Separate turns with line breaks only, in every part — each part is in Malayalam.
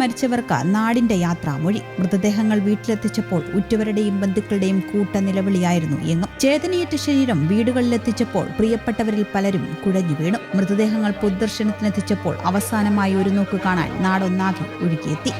മരിച്ചവർക്ക് നാടിന്റെ യാത്രാമൊഴി. മൃതദേഹങ്ങൾ വീട്ടിലെത്തിച്ചപ്പോൾ ഉറ്റവരുടെയും ബന്ധുക്കളുടെയും കൂട്ട നിലവിളിയായിരുന്നു എന്നും. ചേതനയേറ്റ ശരീരം വീടുകളിലെത്തിച്ചപ്പോൾ പ്രിയപ്പെട്ടവരിൽ പലരും കുഴഞ്ഞു വീണു. മൃതദേഹങ്ങൾ പൊതുദർശനത്തിനെത്തിച്ചപ്പോൾ അവസാനമായി ഒരു നോക്ക് കാണാൻ നാടൊന്നാകെ ഒഴുകിയെത്തി.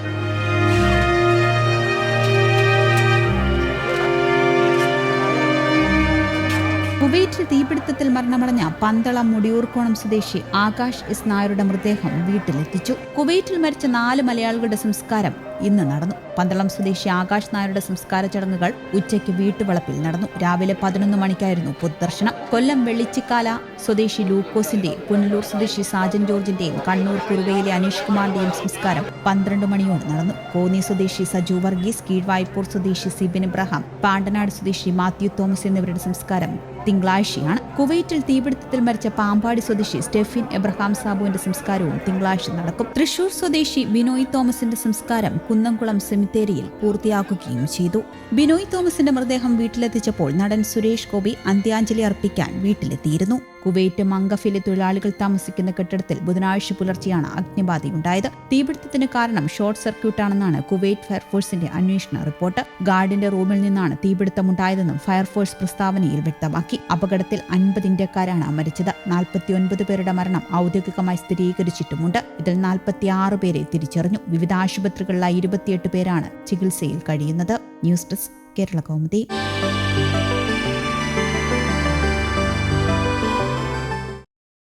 തീപിടുത്തത്തിൽ മരണമടഞ്ഞ പന്തളം മുടിയൂർക്കോണം സ്വദേശി ആകാശ് എസ് നായരുടെ മൃതദേഹം വീട്ടിലെത്തിച്ചു. കുവൈറ്റിൽ മരിച്ച നാല് മലയാളികളുടെ സംസ്കാരം ഇന്ന് നടന്നു. പന്തളം സ്വദേശി ആകാശ് നായരുടെ സംസ്കാര ചടങ്ങുകൾ ഉച്ചയ്ക്ക് വീട്ടുവളപ്പിൽ നടന്നു. രാവിലെ പതിനൊന്ന് മണിക്കായിരുന്നു പൊതുദർശനം. കൊല്ലം വെള്ളിച്ചിക്കാല സ്വദേശി ലൂക്കോസിന്റെയും പുനലൂർ സ്വദേശി സാജൻ ജോർജിന്റെയും കണ്ണൂർ കുറുവയിലെ അനീഷ് കുമാറിന്റെയും സംസ്കാരം പന്ത്രണ്ട് മണിയോട് നടന്നു. കോന്നി സ്വദേശി സജു വർഗീസ് കീഴ്വായ്പൂർ സ്വദേശി സിബിൻ ഇബ്രഹാം പാണ്ടനാട് സ്വദേശി മാത്യു തോമസ് എന്നിവരുടെ സംസ്കാരം തിങ്കളാഴ്ചയാണ്. കുവൈറ്റിൽ തീപിടുത്തത്തിൽ മരിച്ച പാമ്പാടി സ്വദേശി സ്റ്റെഫിൻ എബ്രഹാം സാബുവിന്റെ സംസ്കാരവും തിങ്കളാഴ്ച നടക്കും. തൃശൂർ സ്വദേശി ബിനോയ് തോമസിന്റെ സംസ്കാരം കുന്നംകുളം സെമിത്തേരിയിൽ പൂർത്തിയാക്കുകയും ചെയ്തു. ബിനോയ് തോമസിന്റെ മൃതദേഹം വീട്ടിലെത്തിച്ചപ്പോൾ നടൻ സുരേഷ് ഗോപി അന്ത്യാഞ്ജലി അർപ്പിക്കാൻ വീട്ടിലെത്തിയിരുന്നു. കുവൈറ്റ് മംഗഫിലെ തൊഴിലാളികൾ താമസിക്കുന്ന കെട്ടിടത്തിൽ ബുധനാഴ്ച പുലർച്ചെയാണ് അഗ്നിബാധയുണ്ടായത് തീപിടുത്തത്തിന് കാരണം ഷോർട്ട് സർക്യൂട്ടാണെന്നാണ് കുവൈറ്റ് ഫയർഫോഴ്സിന്റെ അന്വേഷണ റിപ്പോർട്ട്. ഗാർഡിന്റെ റൂമിൽ നിന്നാണ് തീപിടുത്തമുണ്ടായതെന്നും ഫയർഫോഴ്സ് പ്രസ്താവനയിൽ വ്യക്തമാക്കി. അപകടത്തിൽ അൻപത് ഇന്ത്യക്കാരാണ് മരിച്ചത്. നാൽപ്പത്തിയൊൻപത് പേരുടെ മരണം ഔദ്യോഗികമായി സ്ഥിരീകരിച്ചിട്ടുമുണ്ട്. ഇതിൽ നാൽപ്പത്തിയാറ് പേരെ തിരിച്ചറിഞ്ഞു. വിവിധ ആശുപത്രികളിലായി ഇരുപത്തിയെട്ട് പേരാണ് ചികിത്സയിൽ കഴിയുന്നത്. News desk Kerala Kaumudi.